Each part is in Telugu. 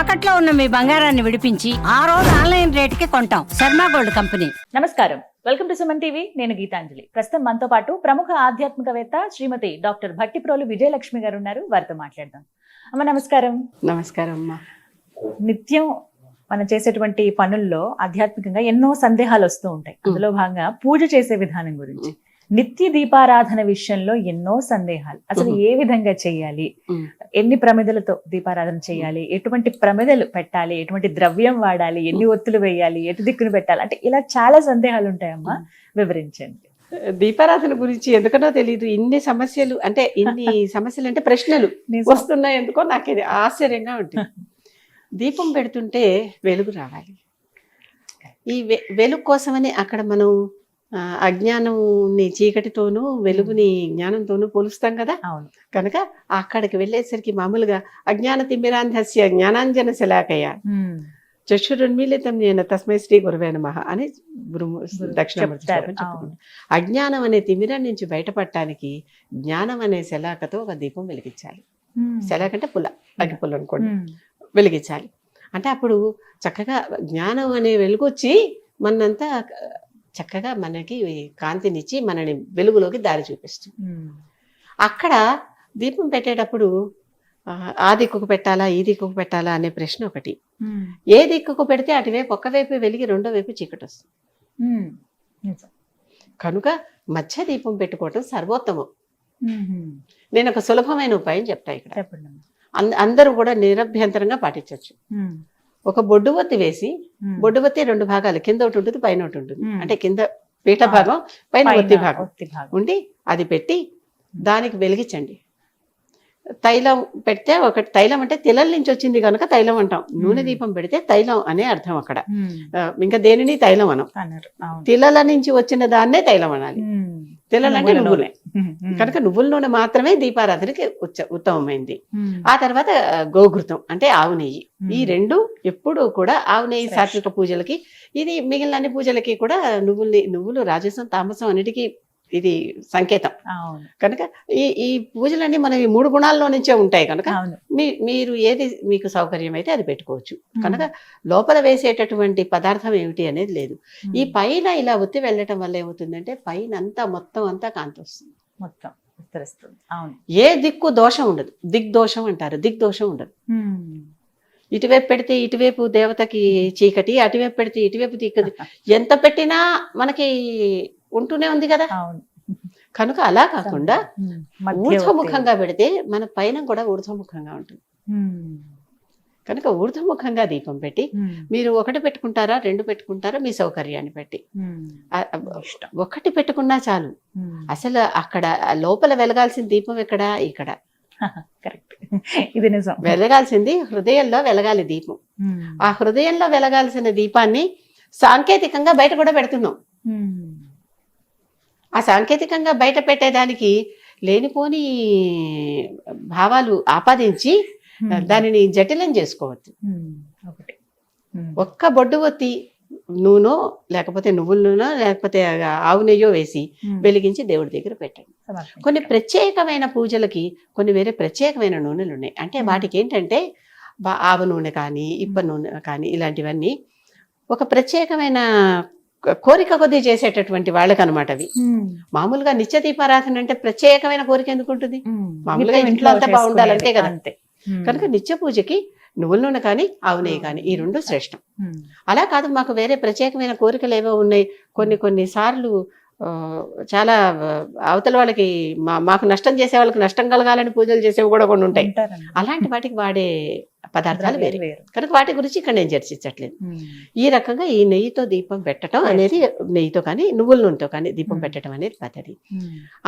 తాకట్లో ఉన్న మీ బంగారాన్ని విడిపించి ఆ రోజు ఆన్లైన్ రేటుకి కొంటాం. Sharma gold company. నమస్కారం. Welcome to Suman TV. నేను గీతాంజలి. ప్రస్తుతం మనతో పాటు ప్రముఖ ఆధ్యాత్మికవేత్త శ్రీమతి డాక్టర్ భట్టిప్రోలు విజయలక్ష్మి గారు ఉన్నారు. వారితో మాట్లాడదాం. అమ్మ నమస్కారం. నమస్కారం అమ్మా. నిత్యం మనం చేసేటువంటి పనుల్లో ఆధ్యాత్మికంగా ఎన్నో సందేహాలు వస్తూ ఉంటాయి. అందులో భాగంగా పూజ చేసే విధానం గురించి నిత్య దీపారాధన విషయంలో ఎన్నో సందేహాలు. అసలు ఏ విధంగా చేయాలి. ఎన్ని ప్రమిదలతో దీపారాధన చేయాలి? ఎటువంటి ప్రమిదలు పెట్టాలి? ఎటువంటి ద్రవ్యం వాడాలి? ఎన్ని ఒత్తులు వేయాలి? ఎటు దిక్కును పెట్టాలి? అంటే ఇలా చాలా సందేహాలు ఉంటాయమ్మా వివరించండి. దీపారాధన గురించి ఎందుకనో తెలియదు ఇన్ని సమస్యలు అంటే ఇన్ని సమస్యలు అంటే ప్రశ్నలు. వస్తున్నాయి ఎందుకో నాకు ఇది ఆశ్చర్యంగా ఉంటుంది దీపం పెడుతుంటే వెలుగు రావాలి. ఈ వెలుగు కోసమని అక్కడ మనం అజ్ఞానంని చీకటితోనూ వెలుగుని జ్ఞానంతోనూ పోలుస్తాం కదా? అవును. కనుక అక్కడికి వెళ్ళేసరికి మామూలుగా అజ్ఞాన తిమ్మిరాంధస్య జ్ఞానాంజన శలాకయ. ఉమ్. చక్షురున్మీలితం నేను తస్మై శ్రీ గురువే నమః అని దక్షిణామూర్తి చెప్పుకుంటారు. అజ్ఞానం అనే తిమిరం నుంచి బయటపడటానికి జ్ఞానం అనే శలాకతో ఒక దీపం వెలిగించాలి. శలాక అంటే పుల్ల అగ్గి పుల్ల అనుకోండి. వెలిగించాలి. అంటే అప్పుడు చక్కగా జ్ఞానం అనే వెలుగు వచ్చి మనంతా చక్కగా మనకి కాంతినిచ్చి మనని వెలుగులోకి దారి చూపిస్తుంది. అక్కడ దీపం పెట్టేటప్పుడు ఆ, దిక్కుకు పెట్టాలా ఈ దిక్కుకు పెట్టాలా అనే ప్రశ్న ఒకటి. ఏ దిక్కుకు పెడితే అటువైపు ఒక్క వైపు వెలిగి రెండో వైపు చీకటి వస్తుంది. కనుక మధ్య దీపం పెట్టుకోవటం సర్వోత్తమం. నేను ఒక సులభమైన ఉపాయం చెప్తా ఇక్కడ అందరూ కూడా నిరభ్యంతరంగా పాటించవచ్చు. ఒక బొడ్డు ఒత్తి వేసి. బొడ్డు ఒత్తి రెండు భాగాలు కింద ఒకటి ఉంటుంది పైన ఒకటి ఉంటుంది. అంటే కింద ఆ. భాగం పైన ఒత్తి భాగం. ఉండి అది పెట్టి దానికి వెలిగించండి తైలం పెడితే ఒకటి తైలం అంటే తిలల నుంచి వచ్చింది కనుక తైలం అంటాం నూనె. దీపం పెడితే తైలం అనే అర్థం అక్కడ ఇంకా దేనిని తైలం అనం తిలల నుంచి వచ్చిన దాన్నే తైలం అనాలి ఉమ్. తిలలు అంటే నువ్వుల. కనుక నువ్వుల నూనె మాత్రమే దీపారాధనకి ఉచ్చ- ఉత్తమమైంది. ఆ తర్వాత గోఘృతం అంటే ఆవు నెయ్యి. ఈ రెండు ఎప్పుడూ కూడా ఆవు నెయ్యి. సాత్విక పూజలకి ఇది మిగిలిన అన్ని పూజలకి కూడా నువ్వుల్ని నువ్వులు రాజసం తామసం అన్నిటికీ ఇది సంకేతం. కనుక ఈ ఈ పూజలన్నీ మన ఈ మూడు గుణాల్లో నుంచే ఉంటాయి కనుక మీ మీరు ఏది మీకు సౌకర్యం అయితే అది పెట్టుకోవచ్చు. కనుక లోపల వేసేటటువంటి పదార్థం ఏమిటి అనేది లేదు. ఈ పైన ఇలా ఒత్తి వెళ్ళటం వల్ల ఏమవుతుందంటే పైన అంతా మొత్తం అంతా కాంతి వస్తుంది మొత్తం అవును. ఏ దిక్కు దోషం ఉండదు. దిగ్దోషం అంటారు. దిగ్దోషం ఉండదు. ఇటువైపు పెడితే ఇటువైపు దేవతకి చీకటి అటువైపు పెడితే ఇటువైపు చీకటి ఎంత పెట్టినా మనకి ఉంటూనే ఉంది కదా కనుక అలా కాకుండా. ఊర్ధ్వముఖంగా పెడితే మన పైన కూడా ఊర్ధ్వముఖంగా ఉంటుంది. కనుక ఊర్ధ్వముఖంగా దీపం పెట్టి. మీరు ఒకటి పెట్టుకుంటారా రెండు పెట్టుకుంటారా మీ సౌకర్యాన్ని ఇష్టం. ఒకటి పెట్టుకున్నా చాలు. అసలు అక్కడ లోపల వెలగాల్సిన దీపం ఎక్కడ ఇక్కడ కరెక్ట్ ఇది నిజం వెలగాల్సింది హృదయంలో వెలగాలి దీపం. ఆ హృదయంలో వెలగాల్సిన దీపాన్ని సాంకేతికంగా బయట కూడా పెడుతున్నాం. ఆ సాంకేతికంగా బయట పెట్టేదానికి లేనిపోని భావాలు ఆపాదించి. దానిని జటిలం చేసుకోవద్దు ఉమ్. ఒకటి. ఒక్క బొడ్డు ఒత్తి నూనె లేకపోతే నువ్వుల నూనె లేకపోతే ఆవు నెయ్యో వేసి. వెలిగించి దేవుడి దగ్గర పెట్టండి. కొన్ని ప్రత్యేకమైన పూజలకి కొన్ని వేరే ప్రత్యేకమైన నూనెలు ఉన్నాయి అంటే. వాటికి ఏంటంటే ఆవ నూనె కానీ ఇప్ప నూనె కానీ ఇలాంటివన్నీ ఒక ప్రత్యేకమైన కోరిక కొద్దీ చేసేటటువంటి వాళ్ళకి అనమాట అవి. మామూలుగా నిత్య దీపారాధన అంటే ప్రత్యేకమైన కోరిక ఎందుకు ఉంటుంది. మామూలుగా ఇంట్లో అంతా బాగుండాలంటే. కదా. అంతే. కనుక నిత్య పూజకి నువ్వుల నూనె కానీ ఆవు నెయ్యి కానీ ఈ రెండు శ్రేష్టం. అలా కాదు మాకు వేరే ప్రత్యేకమైన కోరికలు ఏవో ఉన్నాయి కొన్ని కొన్ని సార్లు చాలా అవతల వాళ్ళకి మా మాకు నష్టం చేసే వాళ్ళకి నష్టం కలగాలని పూజలు చేసేవి కూడా కొన్ని ఉంటాయి. అలాంటి వాటికి వాడే పదార్థాలు వేరే వేరు కనుక వాటి గురించి ఇక్కడ నేను చర్చించట్లేదు. ఈ రకంగా ఈ నెయ్యితో దీపం పెట్టడం అనేది నెయ్యితో కానీ నువ్వుల నూనెతో కానీ దీపం. పెట్టడం అనేది పద్ధతి.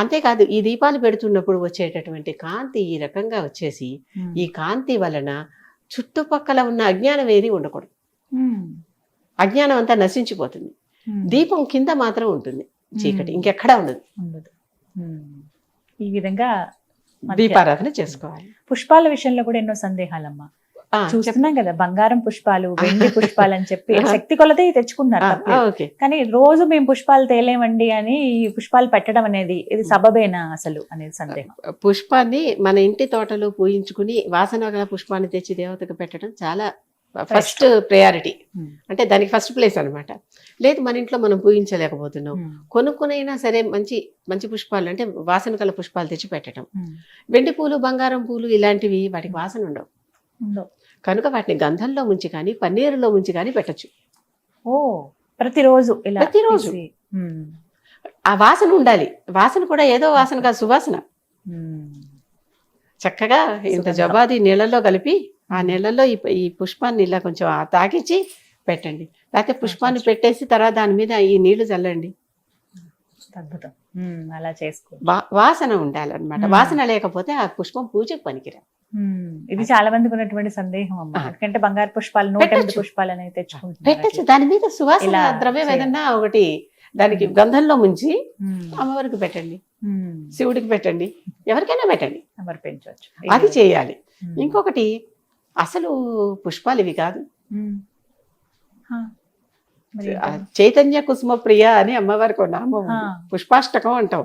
అంతేకాదు ఈ దీపాలు పెడుతున్నప్పుడు వచ్చేటటువంటి కాంతి ఈ రకంగా వచ్చేసి. ఈ కాంతి వలన చుట్టుపక్కల ఉన్న అజ్ఞానం ఏది ఉండకూడదు. అజ్ఞానం అంతా నశించిపోతుంది. దీపం కింద మాత్రం ఉంటుంది చీకటి. ఇంకెక్కడా ఉండదు. ఉండదు. ఈ విధంగా దీపారాధన చేసుకోవాలి. పుష్పాల విషయంలో కూడా ఎన్నో సందేహాలమ్మా. చూస్తున్నాం కదా బంగారం పుష్పాలు వెండి పుష్పాలు అని చెప్పి. శక్తి కొలతే ఓకే. కానీ రోజు మేము పుష్పాలు తేలేమండి అని ఈ పుష్పాలు పెట్టడం అనేది ఇది సబబేనా అసలు అనేది సందేహం. పుష్పాన్ని మన ఇంటి తోటలో పూయించుకుని వాసన పుష్పాన్ని తెచ్చి దేవతకు పెట్టడం చాలా ఫస్ట్ ప్రయారిటీ Hmm. అంటే దానికి ఫస్ట్ ప్లేస్ అన్నమాట లేదు మన ఇంట్లో మనం పూజించలేకపోతున్నాం ఉమ్, కొనుక్కునైనా సరే మంచి మంచి పుష్పాలు అంటే వాసన గల పుష్పాలు తెచ్చి పెట్టడం ఉమ్. వెండి పూలు బంగారం పూలు ఇలాంటివి వాటికి వాసన ఉండవు. కనుక వాటిని గంధంలో ముంచి కానీ పన్నీరులో ముంచి కానీ పెట్టచ్చు ఓ ప్రతిరోజు ప్రతిరోజు. ఆ వాసన ఉండాలి వాసన కూడా ఏదో వాసన కాదు సువాసన. చక్కగా ఇంత. జబాది నీళ్ళల్లో కలిపి ఆ నీళ్ళల్లో ఈ ఈ పుష్పాన్ని ఇలా కొంచెం ఆ తాకిచ్చి పెట్టండి. లేకపోతే పుష్పాన్ని పెట్టేసి తర్వాత దాని మీద ఈ నీళ్ళు చల్లండి. అద్భుతం. అలా చేసుకో వాసన ఉండాలన్నమాట. వాసన లేకపోతే ఆ పుష్పం పూజకు పనికిరా ఇది చాలా మందికి ఉన్నటువంటి సందేహం అమ్మ. ఎందుకంటే బంగారు పుష్పాలు నూట ఎనిమిది. పుష్పాలు అనేవి పెట్టచ్చు. దాని మీద సువాసన ద్రవ్యం. ఏదన్నా ఒకటి దానికి. గంధంలో ముంచి అమ్మవారికి పెట్టండి. శివుడికి పెట్టండి. ఎవరికైనా పెట్టండి. సమర్పించవచ్చు అది చేయాలి. ఇంకొకటి అసలు పుష్పాలు ఇవి కాదు. చైతన్య కుసుమ ప్రియ అని అమ్మవారికి ఒక నామం. పుష్పాష్టకం అంటాం.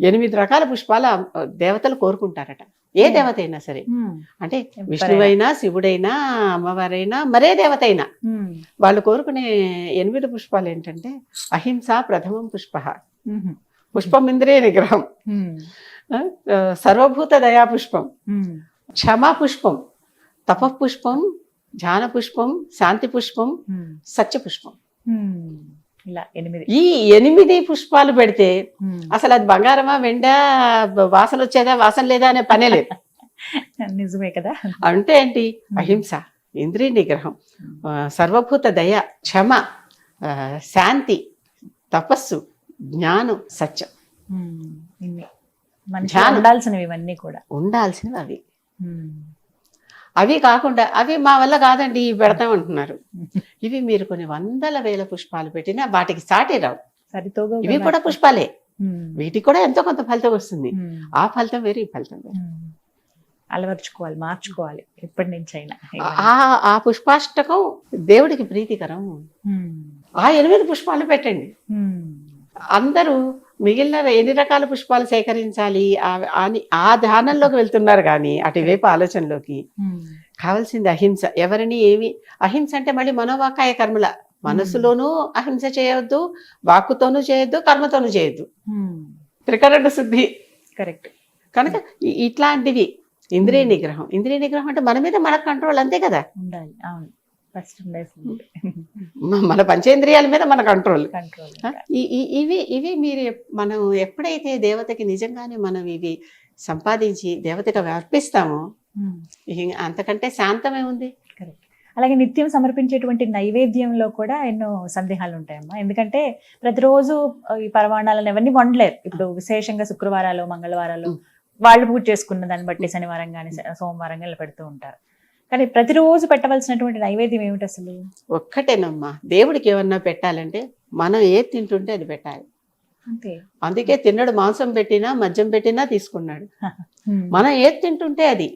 ఎనిమిది రకాల పుష్పాలు దేవతలు కోరుకుంటారట. ఏ. దేవత అయినా సరే. అంటే. విష్ణువైనా శివుడైనా అమ్మవారైనా మరే దేవత అయినా వాళ్ళు కోరుకునే ఎనిమిది పుష్పాలు ఏంటంటే అహింస ప్రథమం పుష్ప. పుష్పం ఇంద్రియ నిగ్రహం. సర్వభూత దయా పుష్పం. క్షమా పుష్పం. తప పుష్పం ధ్యాన పుష్పం శాంతి పుష్పం సత్య పుష్పం. ఇలా ఎనిమిది. ఈ ఎనిమిది పుష్పాలు పెడితే. అసలు అది బంగారమా వెండా వాసన వచ్చేదా వాసన లేదా అనే పనే లేదు. నిజమే కదా. అంటే ఏంటి? అహింస ఇంద్రియ నిగ్రహం సర్వభూత దయ క్షమ శాంతి తపస్సు జ్ఞానం సత్యం. ఉండాల్సినవి ఇవన్నీ కూడా. ఉండాల్సినవి అవి. అవి కాకుండా అవి మా వల్ల కాదండి ఇవి పెడతామంటున్నారు ఇవి మీరు కొన్ని వందల వేల పుష్పాలు పెట్టినా వాటికి సాటి రావు. ఇవి కూడా పుష్పాలే. వీటికి కూడా ఎంతో కొంత ఫలితం వస్తుంది. ఆ ఫలితం వేరు ఈ ఫలితం వేరు. అలవర్చుకోవాలి మార్చుకోవాలి ఎప్పటి నుంచి అయినా ఆ ఆ పుష్పాష్టకం దేవుడికి ప్రీతికరం. ఆ ఎనిమిది పుష్పాలు పెట్టండి. అందరూ మిగిలిన ఎన్ని రకాల పుష్పాలు సేకరించాలి? ఆ- అని ఆ ధ్యానంలోకి వెళ్తున్నారు కానీ అటువైపు ఆలోచనలోకి. కావాల్సింది అహింస. ఎవరిని ఏమి? అహింస అంటే మళ్ళీ మనోవాకాయ కర్మల. మనసులోనూ అహింస చేయొద్దు వాక్కుతోనూ చేయొద్దు కర్మతోనూ చేయొద్దు. త్రికరణ శుద్ధి. కరెక్ట్. కనుక ఇట్లాంటివి. ఇంద్రియ నిగ్రహం. ఇంద్రియ నిగ్రహం అంటే మన మీద మన కంట్రోల్ అంతే కదా? ఉండాలి. అవును. ఫస్ట్ మన పంచేంద్రియాల మీద మన కంట్రోల్ కంట్రోల్ ఇవి ఇవి మీరు మనం ఎప్పుడైతే దేవతకి నిజంగానే మనం ఇవి సంపాదించి దేవతకి అర్పిస్తామో ఇక అంతకంటే శాంతమే ఉంది. కరెక్ట్ అలాగే నిత్యం సమర్పించేటువంటి నైవేద్యంలో కూడా ఎన్నో సందేహాలు ఉంటాయమ్మా. ఎందుకంటే ప్రతిరోజు ఈ పరమాణాలను ఎవరిని వండలేరు. ఇప్పుడు విశేషంగా శుక్రవారాలు మంగళవారాలు. వాళ్ళు పూజ చేసుకున్న దాన్ని బట్టి శనివారం కానీ సోమవారం కానీ పెడుతూ ఉంటారు. కానీ ప్రతిరోజు పెట్టవలసినటువంటి నైవేద్యం ఏమిటి అసలు ఒక్కటేనమ్మా దేవుడికి ఏమన్నా పెట్టాలంటే మనం ఏది తింటుంటే అది పెట్టాలి అంతే అందుకే తిన్నడు మాంసం పెట్టినా మద్యం పెట్టినా తీసుకున్నాడు. మనం ఏది తింటుంటే అది.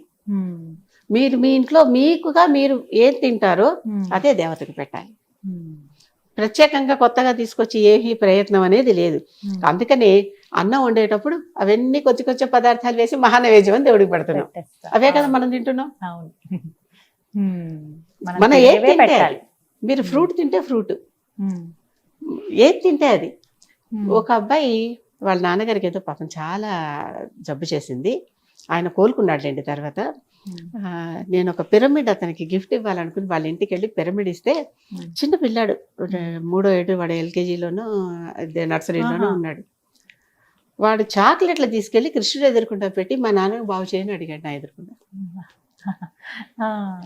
మీరు మీ ఇంట్లో మీకుగా మీరు ఏది తింటారో. అదే దేవతకు పెట్టాలి. ప్రత్యేకంగా కొత్తగా తీసుకొచ్చి ఏమీ ప్రయత్నం అనేది లేదు. అందుకని అన్నం వండేటప్పుడు అవన్నీ కొంచెం కొంచెం పదార్థాలు వేసి మహానైవేద్యం అని దేవుడికి పెడుతున్నాం. అవే కదా మనం తింటున్నాం. మనం తింటే పెట్టాలి. మీరు ఫ్రూట్ తింటే ఫ్రూట్. ఏది తింటే అది. ఒక అబ్బాయి వాళ్ళ నాన్నగారికి ఏదో పాపం చాలా జబ్బు చేసింది. ఆయన కోలుకున్నాడులేండి తర్వాత. నేను ఒక పిరమిడ్ అతనికి గిఫ్ట్ ఇవ్వాలనుకుని వాళ్ళ ఇంటికి వెళ్ళి పిరమిడ్ ఇస్తే. చిన్న పిల్లాడు మూడో ఏడు వాడు ఎల్కేజీలోనూ నర్సరీలోనూ. ఉన్నాడు. వాడు చాక్లెట్లు తీసుకెళ్ళి కృష్ణుడు ఎదుర్కొంటా పెట్టి మా నాన్నకు బాగు చేయని అడిగాడు నా ఎదుర్కొంటా.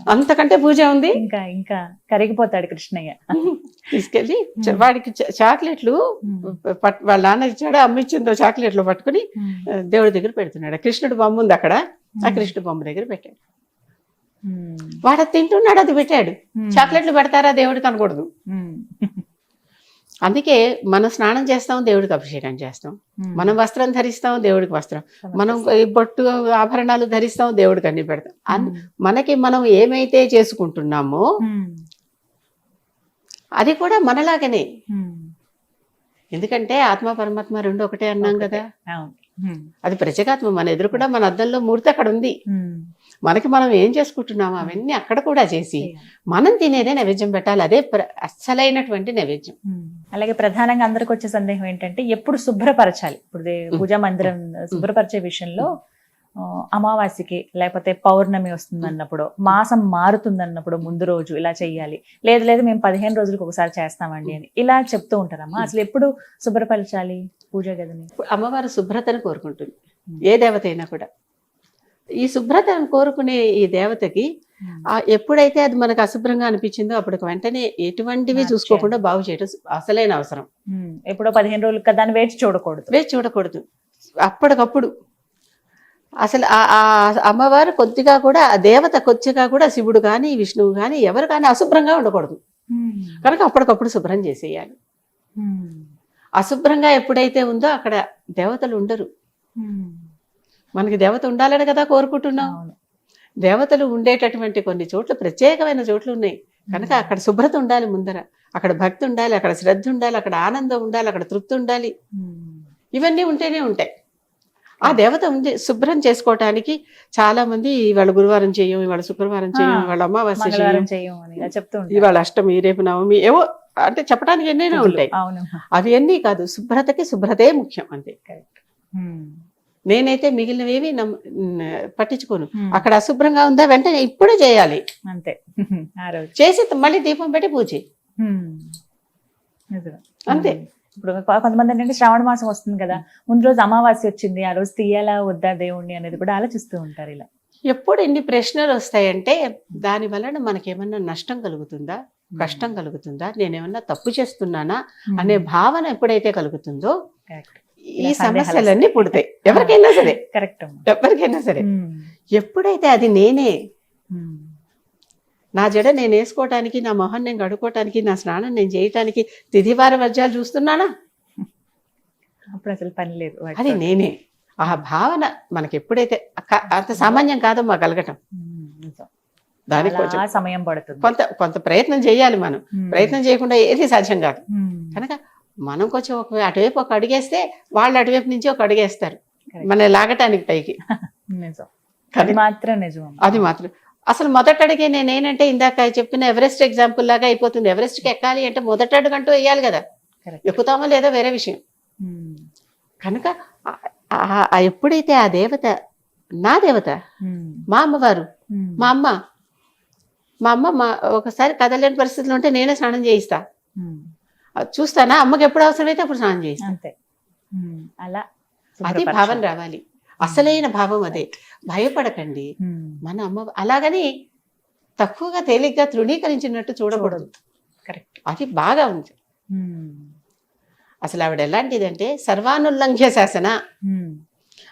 అంతకంటే పూజ ఉంది? ఇంకా ఇంకా కరిగిపోతాడు కృష్ణయ్య. తీసుకెళ్ళి చ- వాడికి చాక్లెట్లు వాళ్ళ నాన్న ఇచ్చాడు అమ్మ ఇచ్చిందో చాక్లెట్లు పట్టుకుని దేవుడి దగ్గర పెడుతున్నాడు. కృష్ణుడు బొమ్మ ఉంది అక్కడ ఆ కృష్ణుడు బొమ్మ దగ్గర పెట్టాడు. వాడు తింటున్నాడు అది పెట్టాడు. చాక్లెట్లు పెడతారా దేవుడికి అనకూడదు అందుకే మనం స్నానం చేస్తాం దేవుడికి అభిషేకం చేస్తాం. మనం వస్త్రం ధరిస్తాం దేవుడికి వస్త్రం మనం బొట్టు ఆభరణాలు ధరిస్తాం దేవుడికి అన్ని పెడతాం. మనకి మనం ఏమైతే చేసుకుంటున్నామో. అది కూడా మనలాగనే. ఎందుకంటే ఆత్మ పరమాత్మ రెండు ఒకటే అన్నాం కదా. అది ప్రత్యేగాత్మ మన ఎదురు కూడా మన అద్దంలో మూర్తి అక్కడ ఉంది. మనకి మనం ఏం చేసుకుంటున్నామో అవన్నీ అక్కడ కూడా చేసి మనం తినేదే నైవేద్యం పెట్టాలి. అదే అస్సలైనటువంటి నైవేద్యం. అలాగే ప్రధానంగా అందరికి వచ్చే సందేహం ఏంటంటే ఎప్పుడు శుభ్రపరచాలి. ఇప్పుడు పూజా మందిరం శుభ్రపరిచే విషయంలో అమావాస్యకి లేకపోతే పౌర్ణమి వస్తుంది అన్నప్పుడు మాసం మారుతుంది అన్నప్పుడు ముందు రోజు ఇలా చెయ్యాలి. లేదు లేదు మేము పదిహేను రోజులకు ఒకసారి చేస్తామండి అని. ఇలా చెప్తూ ఉంటారమ్మా. అసలు ఎప్పుడు శుభ్రపరచాలి పూజా గదిని? అమ్మవారు శుభ్రతను కోరుకుంటుంది ఏ దేవత అయినా కూడా. ఈ శుభ్రతను కోరుకునే ఈ దేవతకి ఆ ఎప్పుడైతే అది మనకు అశుభ్రంగా అనిపించిందో అప్పుడు వెంటనే ఎటువంటివి. చూసుకోకుండా బాగు చేయడం అసలైన అవసరం. ఎప్పుడో పదిహేను రోజులు కదా అని వేచి చూడకూడదు. వేచి చూడకూడదు. అప్పటికప్పుడు అసలు ఆ అమ్మవారు కొద్దిగా కూడా ఆ దేవత కొద్దిగా కూడా శివుడు కానీ విష్ణువు కానీ ఎవరు కానీ అశుభ్రంగా ఉండకూడదు. కనుక అప్పటికప్పుడు శుభ్రం చేసేయాలి. అశుభ్రంగా ఎప్పుడైతే ఉందో అక్కడ దేవతలు ఉండరు. మనకి దేవత ఉండాలని కదా కోరుకుంటున్నాం. దేవతలు ఉండేటటువంటి కొన్ని చోట్ల ప్రత్యేకమైన చోట్లు ఉన్నాయి. కనుక అక్కడ శుభ్రత ఉండాలి ముందర. అక్కడ భక్తి ఉండాలి అక్కడ శ్రద్ధ ఉండాలి అక్కడ ఆనందం ఉండాలి అక్కడ తృప్తి ఉండాలి. ఇవన్నీ ఉంటేనే ఉంటాయి. ఆ దేవత ఉంది శుభ్రం చేసుకోవటానికి చాలా మంది ఇవాళ గురువారం చేయం ఇవాళ శుక్రవారం చేయం ఇవాళ అమావాస్య చేయం. ఇవాళ అష్టమి రేపు నవమి ఏవో అంటే చెప్పడానికి ఎన్నైనా ఉంటాయి. అవి అన్నీ కాదు శుభ్రతకి శుభ్రతే ముఖ్యం అంతే. నేనైతే మిగిలినవేవి పట్టించుకోను. అక్కడ అశుభ్రంగా ఉందా వెంటనే ఇప్పుడే చేయాలి. అంతే. చేసి మళ్ళీ దీపం పెట్టి పూజ. అంతే. ఇప్పుడు కొంతమంది ఏంటంటే శ్రావణ మాసం వస్తుంది కదా ముందు రోజు అమావాస్య వచ్చింది ఆ రోజు తీయాలా వద్దా దేవుణ్ణి అనేది కూడా ఆలోచిస్తూ ఉంటారు ఇలా. ఎప్పుడు ఇన్ని ప్రశ్నలు వస్తాయంటే దాని వలన మనకేమన్నా నష్టం కలుగుతుందా కష్టం కలుగుతుందా నేనేమన్నా తప్పు చేస్తున్నానా అనే భావన ఎప్పుడైతే కలుగుతుందో ఈ సమస్యలన్నీ. పుడతాయి. ఎవరికైనా సరే. కరెక్ట్ ఎవరికైనా సరే. ఎప్పుడైతే అది నేనే నా జడ నేను వేసుకోవటానికి నా మొహం నేను కడుక్కోవటానికి నా స్నానం నేను చేయటానికి తిథివార వర్జాలు చూస్తున్నానా అప్పుడు అసలు పని లేదు. అది నేనే ఆ భావన మనకి ఎప్పుడైతే అంత సామాన్యం కాదమ్మా కలగటం. దానికి కొంచెం సమయం పడుతుంది కొంత కొంత ప్రయత్నం చేయాలి మనం. ప్రయత్నం చేయకుండా ఏది సాధ్యం కాదు. కనుక మనం కొంచెం ఒక అటువైపు ఒక అడిగేస్తే వాళ్ళు అటువైపు నుంచి ఒక అడిగేస్తారు. మన లాగటానికి పైకి నిజం అది మాత్రం నిజం. అది మాత్రం అసలు మొదట అడిగే నేనేనంటే ఇందాక చెప్పిన ఎవరెస్ట్ ఎగ్జాంపుల్ లాగా అయిపోతుంది ఎవరెస్ట్కి ఎక్కాలి అంటే మొదట అడుగంటూ వేయాలి కదా. ఎక్కుతామో లేదో వేరే విషయం. కనుక ఎప్పుడైతే ఆ దేవత నా దేవత. మా అమ్మవారు. మా అమ్మ మా అమ్మ మా ఒకసారి కదలేని పరిస్థితులు ఉంటే నేనే స్నానం చేయిస్తా చూస్తానా అమ్మకి ఎప్పుడు అవసరమైతే అప్పుడు స్నానం చేయిస్తా. అలా అది. భావన రావాలి అసలైన భావం అదే భయపడకండి. మన అమ్మ అలాగని తక్కువగా తేలిగ్గా తృణీకరించినట్టు చూడకూడదు. కరెక్ట్. అది బాగా ఉంది. అసలు ఆవిడ ఎలాంటిదంటే సర్వానుల్లంఘ్య శాసన.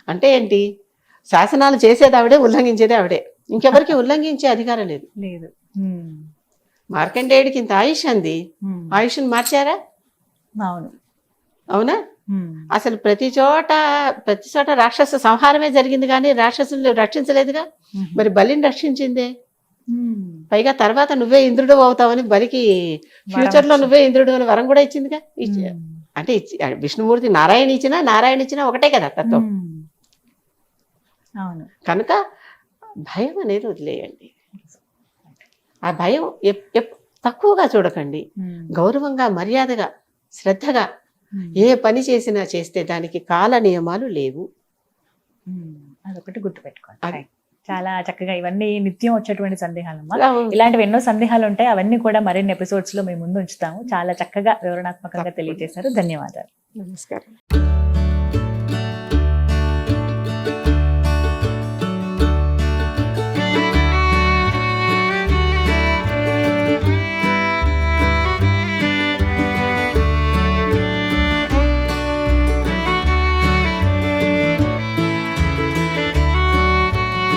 అంటే ఏంటి? శాసనాలు చేసేది ఆవిడే ఉల్లంఘించేది ఆవిడే. ఇంకెవరికి ఉల్లంఘించే అధికారం లేదు. లేదు. మార్కండేయుడికి ఇంత ఆయుష్ అంది. ఆయుష్ని మార్చారా? అవును. అవునా. అసలు ప్రతి చోట ప్రతి చోట రాక్షస సంహారమే జరిగింది కానీ రాక్షసులు రక్షించలేదుగా. మరి బలిని రక్షించిందే. పైగా తర్వాత నువ్వే ఇంద్రుడు అవుతావని బలికి ఫ్యూచర్లో నువ్వే ఇంద్రుడు అని వరం కూడా ఇచ్చిందిగా. అంటే ఇచ్చి విష్ణుమూర్తి నారాయణ ఇచ్చినా నారాయణ ఇచ్చినా ఒకటే కదా తత్వం కనుక భయం అనేది వదిలేయండి ఆ భయం తక్కువగా చూడకండి. గౌరవంగా మర్యాదగా శ్రద్ధగా. ఏ పని చేసినా చేస్తే దానికి కాల నియమాలు లేవు. అదొకటి గుర్తుపెట్టుకోండి. చాలా చక్కగా ఇవన్నీ నిత్యం వచ్చేటువంటి సందేహాలమ్మా. ఇలాంటివి ఎన్నో సందేహాలు ఉంటాయి అవన్నీ కూడా మరిన్ని ఎపిసోడ్స్లో మేము ముందు ఉంచుతాము. చాలా చక్కగా వివరణాత్మకంగా తెలియజేశారు. ధన్యవాదాలు. నమస్కారం.